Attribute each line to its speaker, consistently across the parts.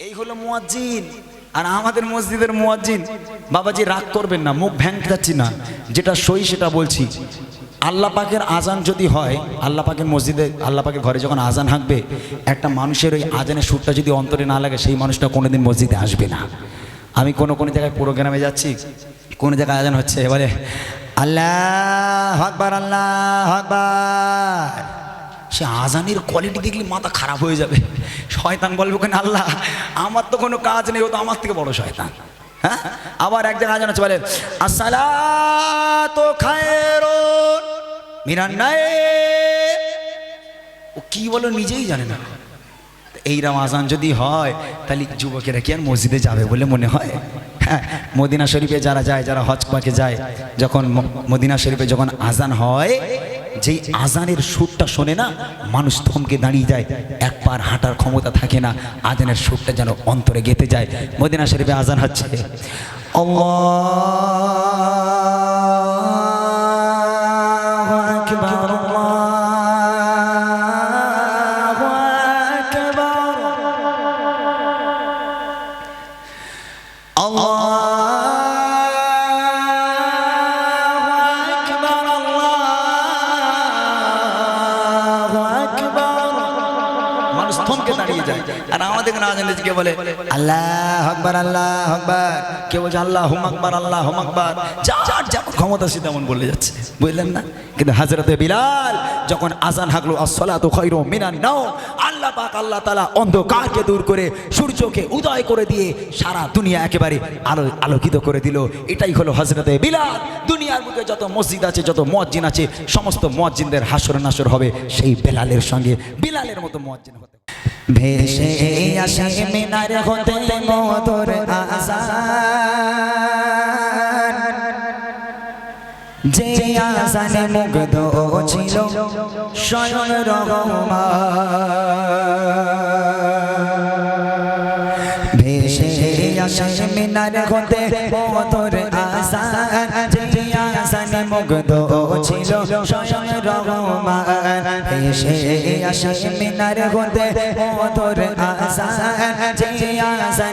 Speaker 1: এই হলো মুয়াজ্জিন। আর আমাদের মসজিদের মুয়াজ্জিন, বাবাজি রাগ করবেন না, মুখ ভ্যাংকাচ্ছি না। যেটা সই সেটা বলছি। আল্লাহ পাকের আজান যদি হয়, আল্লাহ পাকের মসজিদে, আল্লাহ পাকের ঘরে যখন আজান হাঁকবে, একটা মানুষের ওই আজানের সুরটা যদি অন্তরে না লাগে, সেই মানুষটা কোনোদিন মসজিদে আসবে না। আমি কোনো কোনো জায়গায় প্রোগ্রামে যাচ্ছি, কোনো জায়গায় আজান হচ্ছে, এবারে, আল্লাহ আকবার আল্লাহ আকবার। সে আজানের কোয়ালিটি দেখলে মাথা খারাপ হয়ে যাবে। শয়তান বলবে কেন আল্লাহ, আমার তো কোনো কাজ নেই, ও তো আমার থেকে বড় শয়তান। হ্যাঁ? আবার এক জায়গায় আজান আছে বলে মিনান নাইম ও কি বলো নিজেই জানে না। এইরকম আজান যদি হয়, তাহলে যুবকেরা কি আর মসজিদে যাবে বলে মনে হ্যাঁ? মদিনা শরীফে যারা যায়, যারা হজ পাকে যায়, যখন মদিনা শরীফে যখন আজান হয়, যেই আজানের সুরটা শোনে না, মানুষ থমকে দাঁড়িয়ে যায়। এক পার হাঁটার ক্ষমতা থাকে না, আজানের সুরটা যেন অন্তরে গেতে যায়। মদিনা শরীফে আজান হচ্ছে। আল্লাহু মানুষ থমকে দাঁড়িয়ে যায়। আর আমাদের কে বলে? আল্লাহ আকবার আল্লাহ আকবার। কে বলছে আল্লাহ হুম আল্লাহ হুম আকবার। যার যেমন ক্ষমতা সে তেমন বলে যাচ্ছে। বুঝলেন না? কিন্তু হাজরতে বিলাল যখন আজান হাকলো, আসসালাতু খায়রু মিনান নাও আল্লাহ পাক, আল্লাহ তাআলা অন্ধকারকে দূর করে সূর্যকে উদয় করে দিয়ে সারা দুনিয়া একেবারে আলো আলোকিত করে দিল। এটাই হলো হজরতে বিলাল। দুনিয়ার বুকে যত মসজিদ আছে, যত মুয়াজ্জিন আছে, সমস্ত মুয়াজ্জিনদের হাসর নাসর হবে সেই বেলালের সঙ্গে। বিলালের মতো মুয়াজ্জিন হতে ভেসে আসে মিনার হতে আজান যে আজানে মুগ্ধ ছিল স্বয়ং রহমান। ভেসে আসে মিনার হতে মধুর আজান যে মুগ্ধ ছিল স্বয়ং রহমান। ভেসে আসে মিনার হতে মধুর আজান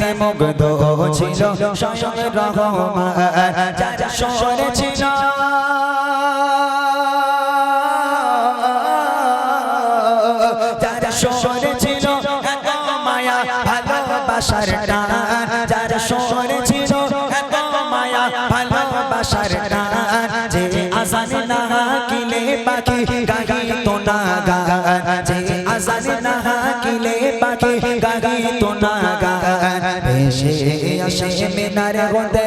Speaker 1: যে মুগ্ধ ছিল স্বয়ং রহমান। যার শহরে ছিল পাখি গাহি তো না গান ভেসে মিনারে গন্ধে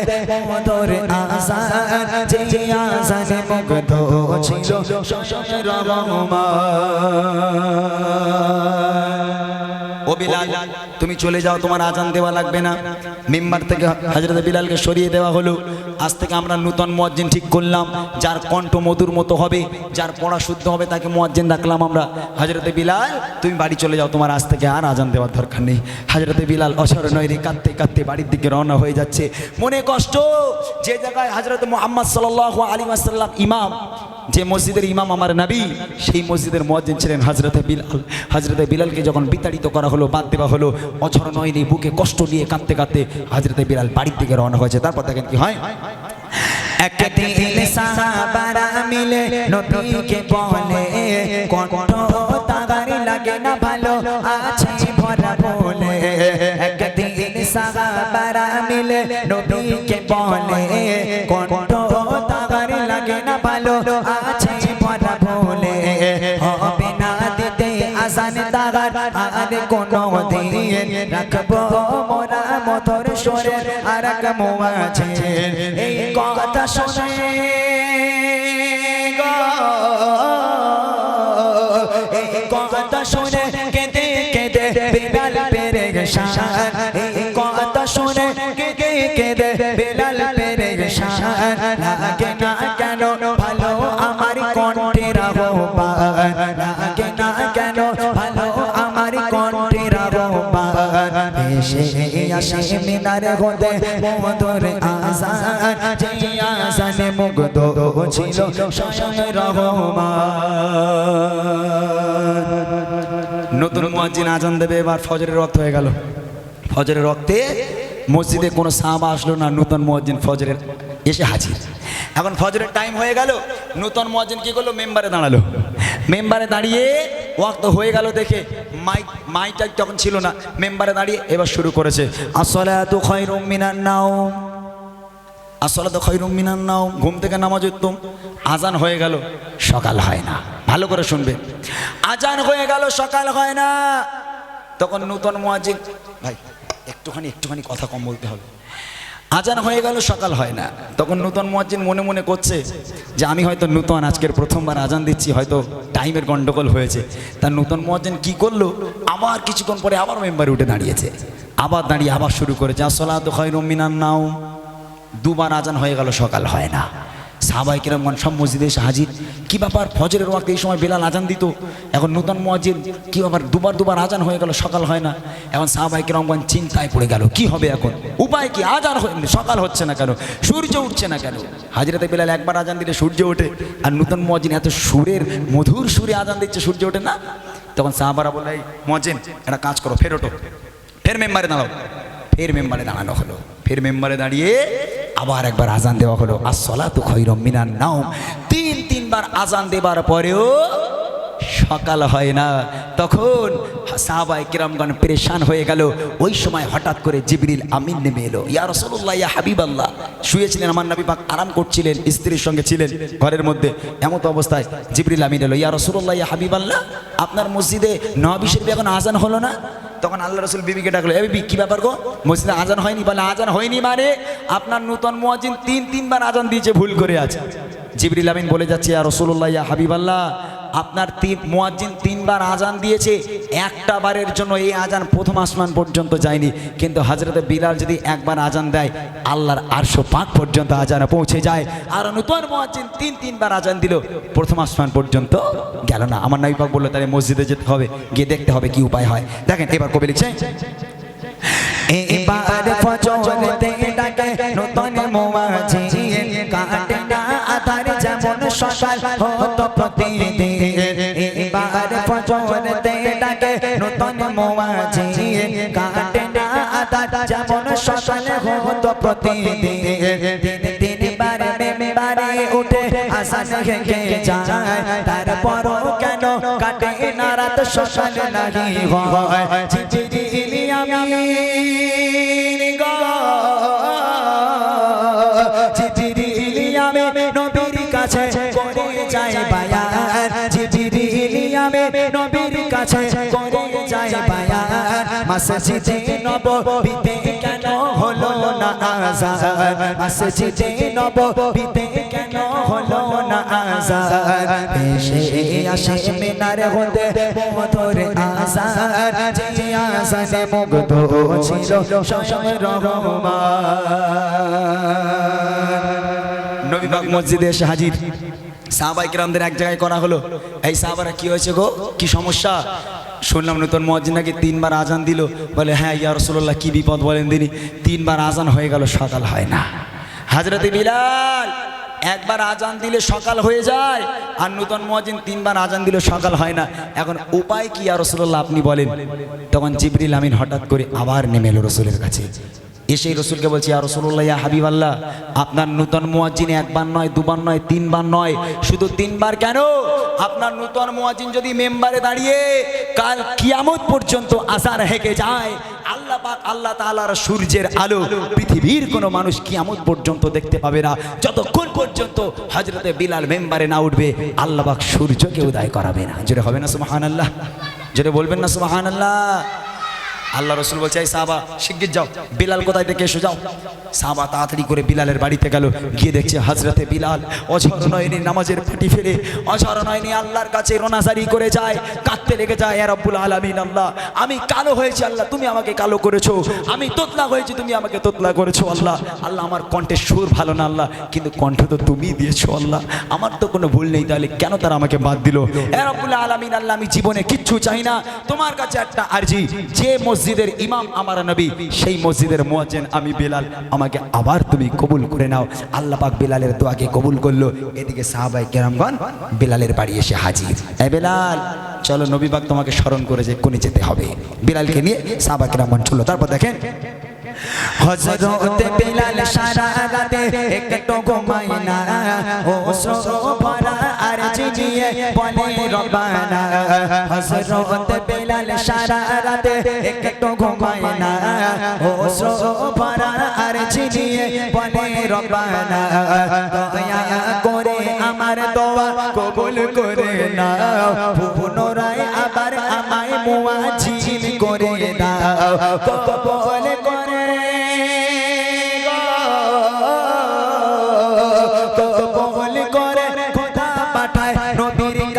Speaker 1: মধুর আজান, যে আজানে মুগ্ধ ছিল ও বিলাল তুমি চলে যাও, তোমার আজান দেওয়া লাগবে না। মেম্বার থেকে হজরত বিলালকে সরিয়ে দেওয়া হলো। আজ থেকে আমরা নূতন মুয়াজ্জিন ঠিক করলাম। যার কণ্ঠ মধুর মতো হবে, যার পড়া শুদ্ধ হবে, তাকে মুয়াজ্জিন রাখলাম আমরা। হজরতে বিলাল, তুমি বাড়ি চলে যাও, তোমার আজ থেকে আর আজান দেওয়ার দরকার নেই। হজরতে বিলাল অসর নয় রে কাঁদতে কাঁদতে বাড়ির দিকে রওনা হয়ে যাচ্ছে। মনে কষ্ট, যে জায়গায় হজরত মোহাম্মদ সাল্লাহ আলী আসাল্লাম ইমাম, যে মসজিদের ইমাম আমার নবী, সেই মসজিদের মুয়াজ্জিন ছিলেন হজরতে বিলাল। হজরতে বিলালকে যখন বিতাড়িত করা হলো বাদ দেওয়া হলো। অঝর নয়নি বুকে কষ্ট নিয়ে কাঁদতে কাঁদতে হজরতে বিলাল বাড়ির দিকে রওনা হয়েছে। তারপর দেখেন কি হয়। একদিন সাহাবারা মিলে নবীকে বলে, কণ্ঠ তাগারি লাগে না, ভালো আছে ভরা বলে। একদিন সাহাবারা মিলে নবীকে বলে, কণ্ঠ তাগারি লাগে না, ভালো আছে দিন রাখব মোরা মধুর সরে আর এক আছে এই কথা শুনে এই কথা শুনে কেঁদে কেঁদে বেলাল পেরে শান এই কথা শুনে কেঁদে কেঁদে বেলাল পেরে শান লাগে না কেন ভালো আমার কণ্ঠের আহ্বান। লাগে নতুন মুয়াজ্জিন আজান দেবে, এবার ফজরের রক্ত হয়ে গেল। ফজরের রক্তে মসজিদে কোনো সাহাবা আসলো না, নূতন মসজিদ ফজরের এসে হাজির। এখন ফজরের টাইম হয়ে গেল, নূতন মসজিদ কি করল? মেম্বারে দাঁড়াল। মেম্বারে দাঁড়িয়ে ওয়াক্ত হয়ে গেল দেখে মাইক মাইকটা তখন ছিল না। মেম্বারে দাঁড়িয়ে এবার শুরু করেছে। আসলে এত খয়রুম মিনার নাও আসলে তো খৈরুম মিনার নাও ঘুম থেকে নামাজ উত্তম। আজান হয়ে গেল, সকাল হয় না। ভালো করে শুনবে। আজান হয়ে গেল, সকাল হয় না। তখন নূতন মুয়াজ্জিন, ভাই, একটুখানি একটুখানি কথা কম বলতে হবে। আজান হয়ে গেল, সকাল হয় না। তখন নূতন মুয়াজ্জিন মনে মনে করছে যে আমি হয়তো নূতন, আজকের প্রথমবার আজান দিচ্ছি, হয়তো টাইমের গণ্ডগোল হয়েছে। তার নূতন মুয়াজ্জিন কি করল? আবার কিছুক্ষণ পরে আবার মেম্বারে উঠে দাঁড়িয়েছে। আবার দাঁড়িয়ে আবার শুরু করেছে যা তো হয় রমিনান নাও দুবার আজান হয়ে গেল, সকাল হয় না। সাহাবাই কিরমগণ সব মসজিদে এসে হাজির। কি ব্যাপার? ফজরের ওয়াক্তে এই সময় বেলাল আজান দিত? এখন নূতন মসজিদ কি ব্যাপার? দুবার দুবার আজান হয়ে গেল, সকাল হয় না। এখন সাহাবাই কিরমগণ চিন্তায় পড়ে গেল, কি হবে এখন? উপায় কি? আজান সকাল হচ্ছে না কেন? সূর্য উঠছে না কেন? হাজিরাতে বেলাল একবার আজান দিলে সূর্য ওঠে। আর নূতন মসজিদ এত সুরের, মধুর সুরে আজান দিচ্ছে, সূর্য ওঠে না? তখন সাহাবারা বলে মসজিদ একটা কাজ করো, ফের ওঠো। ফের মেম্বারে দাঁড়াও। ফের মেম্বারে দাঁড়ানো হলো। ফের মেম্বারে দাঁড়িয়ে আবার একবার আজান দেওয়া হলো। আসলা তো খৈরম মিনার নাও তিন, তিনবার আজান দেবার পরেও সকাল হয় না। তখন সাহাবাই কিরামগণ পরেশান হয়ে গেল। ওই সময় হঠাৎ করে জিবরিল আমিন নেমে এলো। ইয়া রসুল্লাহ ইয়া হাবিব আল্লাহ শুয়েছিলেন, আমার নবী পাক আরাম করছিলেন, স্ত্রীর সঙ্গে ছিলেন ঘরের মধ্যে। এমত অবস্থায় জিবরিল আমিন এলো। ইয়া রসুল্লাহ ইয়া হাবিব আল্লাহ আপনার মসজিদে নবী এখন আজান হলো না? তখন আল্লাহ রসুল বিবিকে ডাকলো, এ বিবি, কি ব্যাপার গো? মসজিদে আজান হয়নি? বলে, আজান হয়নি মানে আপনার নূতন মুয়াজ্জিন তিন, তিনবার আজান দিয়েছে, ভুল করে আছে। জিবরিল আমিন বলে যাচ্ছে, ইয়া রসুল্লাহ ইয়া হাবিবাল্লাহ আপনার তিন, মুয়াজ্জিন তিনবার আজান দিয়েছে। একটা বারের জন্য এই আজান প্রথম আসমান পর্যন্ত যায়নি। কিন্তু হাজরতে বিলাল যদি একবার আজান দেয়, আল্লাহর আটশো পাক পর্যন্ত আজানে পৌঁছে যায়। আর নূতন মুয়াজ্জিন তিন, তিনবার আজান দিল, প্রথম আসমান পর্যন্ত গেল না। আমার নাবি পাক বলল, তাহলে মসজিদে যেতে হবে, গিয়ে দেখতে হবে কি উপায় হয়। দেখেন, এবার কবি লিখছে
Speaker 2: এবার ফজরেতে ডাকে নতুন মুয়াজ্জিন কাটে আধার যেমন সকাল হতো প্রতিদিন। এবার ফজর ফজরেতে ডাকে নতুন মুয়াজ্জিন। কাটে না আধার যেমন সকাল হতো প্রতিদিন। দিন দিন বারে উঠে আসান হেঁকে যায়। তারপরও কেন কাটে না রাত সকাল নাহি হয়? চিচিরি কাছে, করে বায়ান চিচিরি আমি নবীর কাছে, করে যাই বায়ান মসজিদে নববীতে কেন হলো না আজান মসজিদে নববীতে কেন হলো না আজান এসে আসে মিনার হতে মধুর আজান যে আজানে মুগ্ধ ছিল স্বয়ং রহমান।
Speaker 1: পাক মসজিদে এসে হাজির। সাহাবাই কিরামদের এক জায়গায় করা হলো। এই সাহাবারা কি হয়েছে গো? কি সমস্যা? শুনলাম নতুন মসজিদ নাকি তিনবার আজান দিল। বলে হ্যাঁ ইয়া রসুল্লাহ কি বিপদ বলেন তিনি। তিনবার আজান হয়ে গেল, সকাল হয় না। হাজরতে বিলাল, একবার আজান দিলে সকাল হয়ে যায়, আর নূতন মহাজিন তিনবার আজান দিলে সকাল হয় না। এখন উপায় কি আর রসুল্লাহ আপনি বলেন। তখন জিবরিল আমিন হঠাৎ করে আবার নেমে এলো রসুলের কাছে। এসে রসুলকে বলছি আর রসুল্লাহ হাবিব আল্লাহ আপনার নূতন মুয়াজ্জিন একবার নয়, দুবার নয়, তিনবার নয়, শুধু তিনবার কেন? আপনার নূতন মুয়াজ্জিন যদি মেম্বারে দাঁড়িয়ে কাল কিয়ামত পর্যন্ত আসার হেঁকে যায়, আল্লাহ আল্লাহ তাআলার সূর্যের আলো পৃথিবীর কোনো মানুষ কিয়ামত পর্যন্ত দেখতে পাবে না। যতক্ষণ পর্যন্ত হজরতে বিলাল মেম্বারে না উঠবে, আল্লাহ সূর্যকে উদয় করাবে না। জোরে হবে না সুমাহান আল্লাহ জোরে বলবেন না সুমাহান আল্লাহ রসুল বলছে সাহাবা, শিগগির যাও। বিলাল কোথায় থেকে এসে? যাও। সাহাবা তাড়াতাড়ি করে বিলালের বাড়িতে গেল। গিয়ে দেখছে হাজরতে বিলাল অঝর নামাজের ফাটি ফেলে। অঝর আল্লাহর কাছে রোনাসারি করে যায়, কাঁদতে লেগে যায় এ রব্বুল আলামিন, আল্লাহ, আমি কালো হয়েছি, আল্লাহ, তুমি আমাকে কালো করেছ। আমি তোতলা হয়েছি, তুমি আমাকে তোতলা করেছ, আল্লাহ। আল্লাহ, আমার কণ্ঠের সুর ভালো না, আল্লাহ, কিন্তু কণ্ঠ তো তুমি দিয়েছ, আল্লাহ। আমার তো কোনো ভুল নেই, তাহলে কেন তারা আমাকে বাদ দিল? এ রব্বুল আলামিন, আল্লাহ, আমি জীবনে কিচ্ছু চাই না। তোমার কাছে একটা আর্জি। যে মসজিদের ইমাম আমার নবী, সেই মসজিদের মোয়াজেন আমি বেলাল। আমাকে আবার তুমি কবুল করে নাও। আল্লাহ পাক বেলালের দোয়াকে কবুল করল। এদিকে সাহাবাই কেরামগণ বেলালের বাড়ি এসে হাজির। এ বেলাল, চলো নবী পাক তোমাকে স্মরণ করে যে কোনে যেতে হবে। বেলালকে নিয়ে সাহাবা কেরামগণ চলো তারপর দেখেন
Speaker 2: হজরত বিলাল সারা রাতে একটু ঘুমায় না ও সোফারা আর জিজিয়ে বলে, রব্বানা। হজরত বিলাল সারা রাতে একটু ঘুমায় না ও সোফারা আর জিজিয়ে বলে, রব্বানা। দয়া করে আমার দোয়া কবুল করে না পুনরায় আবার আমায় মুয়া মুয়াজিল করে দাও। কবুল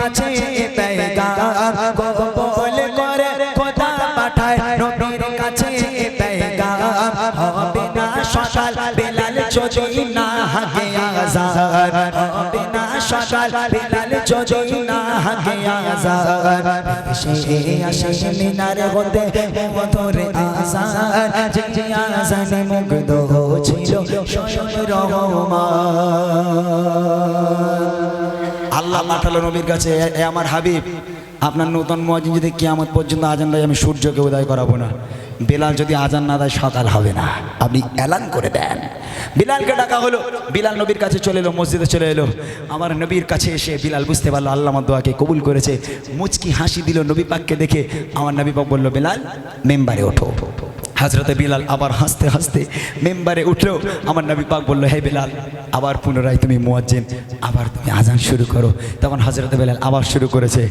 Speaker 2: কাছে পেগাম। কবুল করে খোদা পাঠায় নবীর কাছে পেগাম। হবে না সকাল, বেলাল যদি না হাগে আজান। হবে না সকাল, বেলাল যদি না হাগে আজান। সে আসে মিনারে হতে মধুরে আজান। যে আজানে মুগ্ধ ছিল, স্বয়ং রহমান।
Speaker 1: পাঠালো নবীর কাছে, "এ- আমার হাবিব, আপনার নতুন মজিন যদি কিয়ামত পর্যন্ত আজান দেয়, আমি সূর্যকে উদয় করাবো না। বেলাল যদি আজান না দেয়, সকাল হবে না। আপনি এলান করে দেন। বিলালকে ডাকা হলো। বিলাল নবীর কাছে চলে এলো, মসজিদে চলে এলো। আমার নবীর কাছে এসে বিলাল বুঝতে পারল, আল্লাহ আমার দোয়াকে কবুল করেছে। মুচকি হাসি দিল নবী পাককে দেখে। আমার নবী পাক বলল, বিলাল, মেম্বারে ওঠো ওঠো। হাজরতে বিলাল আবার হাসতে হাসতে মেম্বারে উঠলেও আমার নবী পাক বলল, হে বিলাল, আবার পুনরায় তুমি মুয়াজ্জিন, আবার তুমি আজান শুরু করো। তখন হাজরতে বিলাল আবার শুরু করেছে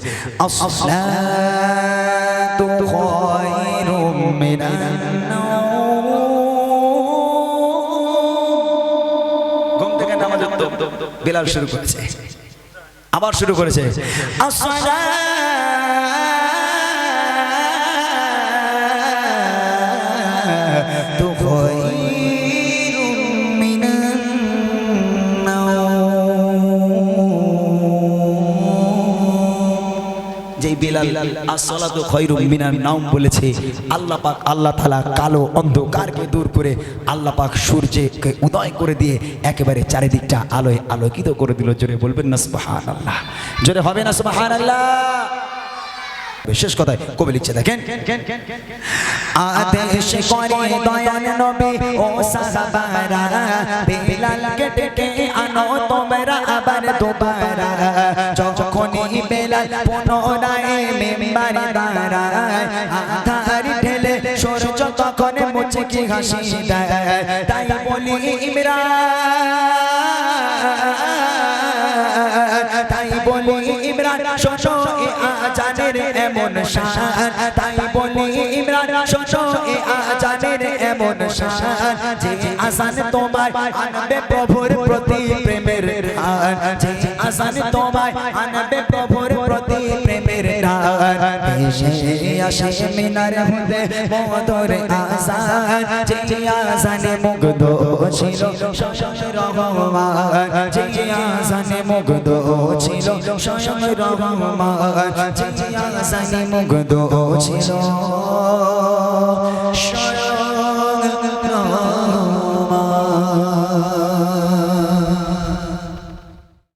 Speaker 1: বিলাল শুরু করেছে, আবার শুরু করেছে আসসালাম বিলাল, আসসালাতু খায়রুম মিনান নাওম বলেছে, আল্লাহ পাক আল্লাহ তাআলা কালো অন্ধকারকে দূর করে আল্লাহ পাক সূর্যকে উদয় করে দিয়ে একেবারে চারিদিকটা আলোয় আলোকিত করে দিল। জোরে বলবেন না, সুবহানাল্লাহ। জোরে হবে না, সুবহানাল্লাহ। শেষ কথায় কবি লিখছে, দেখেন।
Speaker 2: আদেশ করে দয়াল নবী, ও সাহাবারা বেলালকে ডেকে আনো তোমরা আবার বেলাল পুনরায় দাঁড়ায় আধার তখন মুছে কি হাসি দেয়। তাই বলি ইমরান তাই বলি ইমরান শোনো এ আজানের এমন শান। তাই বলি ইমরান শোনো এ আজানের এমন শান যে আসান তোমায় আনবে প্রভুর প্রতি প্রেমের গান যে আসান তোমায় আনবে প্রভুর প্রতি প্রেমের গান আসে মিনার হতে মধুর আসান। যে আসানে মুগ্ধ ছিল রহমান। যে আসানে মুগ্ধ ছিল স্বয়ং রহমান। যে আসানে মুগ্ধ ছিল